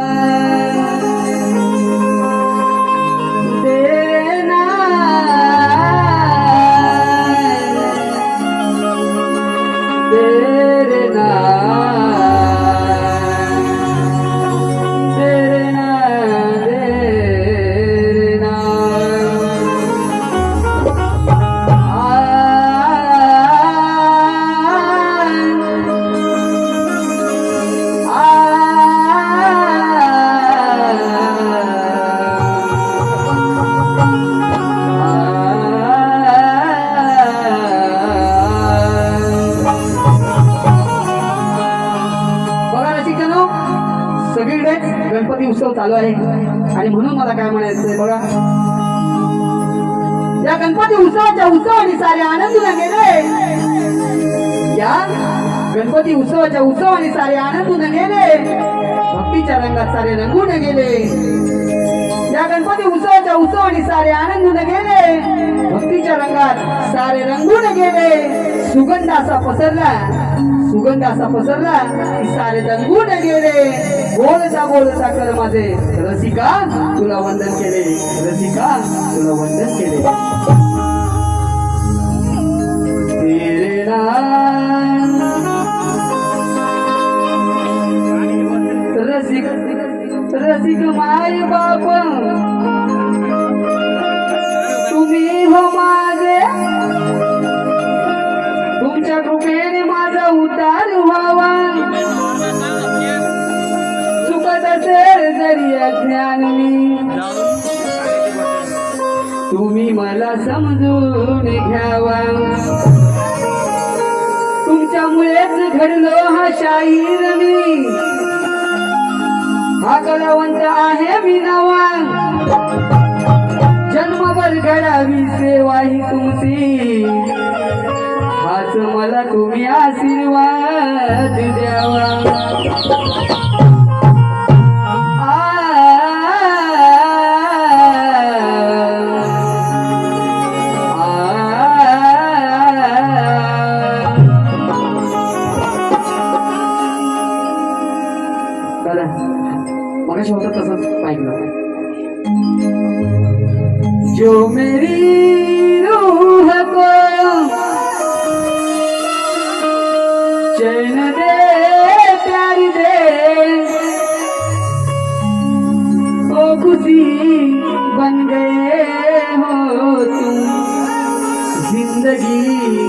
Uh... या गणपती उत्सवाच्या उत्सवाने सारे आनंदून गेले. या? गणपती उत्सवाच्या उत्सवाने सारे आनंदून गेले. भक्तीच्या रंगात सारे रंगून गेले. या गणपती उत्सवाच्या उत्सवाने सारे आनंदून गेले. भक्तीच्या रंगात सारे रंगून गेले. सुगंध असा पसरला. सुगंध असा पसरला की सारे रंगून गेले. गोलचा गोलचा कर माझे. रसिका तुला वंदन केले. रसिका तुला वंदन केले. रसिक रसिक माय बाप। तुम्ही हो माझे। तुमच्या कृपेने माझा उतार व्हावा। चुकत असेल जरी अज्ञान मी। तुम्ही मला समजून घ्यावा। त्यामुळेच घडलो हा शाहीर मी. हा कलावंत आहे मी नवा जन्मभर घडावी सेवा ही तुमची. हाच मला तुम्ही आशीर्वाद द्यावा. जो मेरी रूह को चैन दे प्यार दे ओ खुशी बन गए हो तुम जिंदगी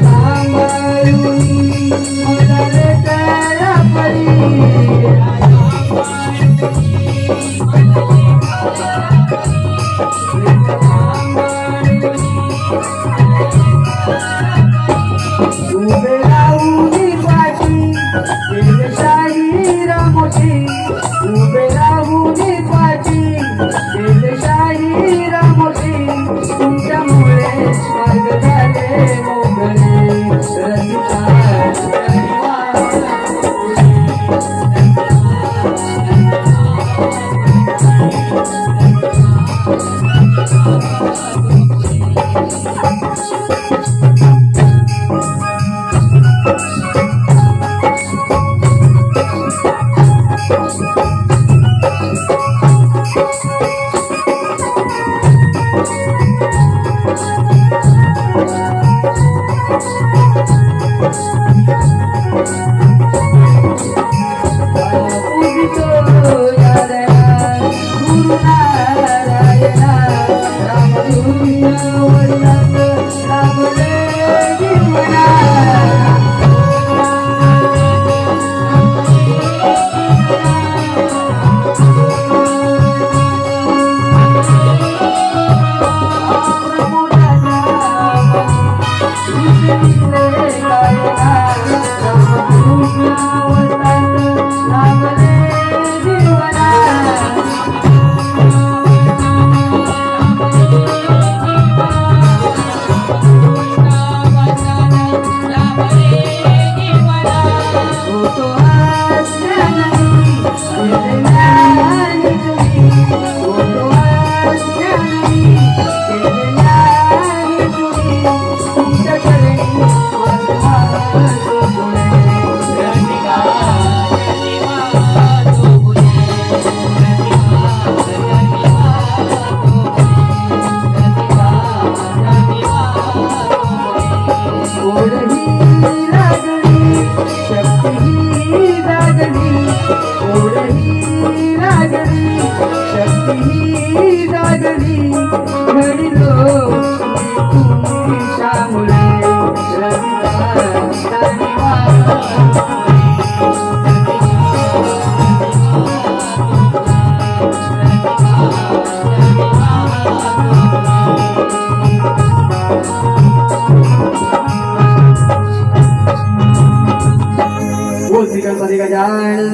Thank you.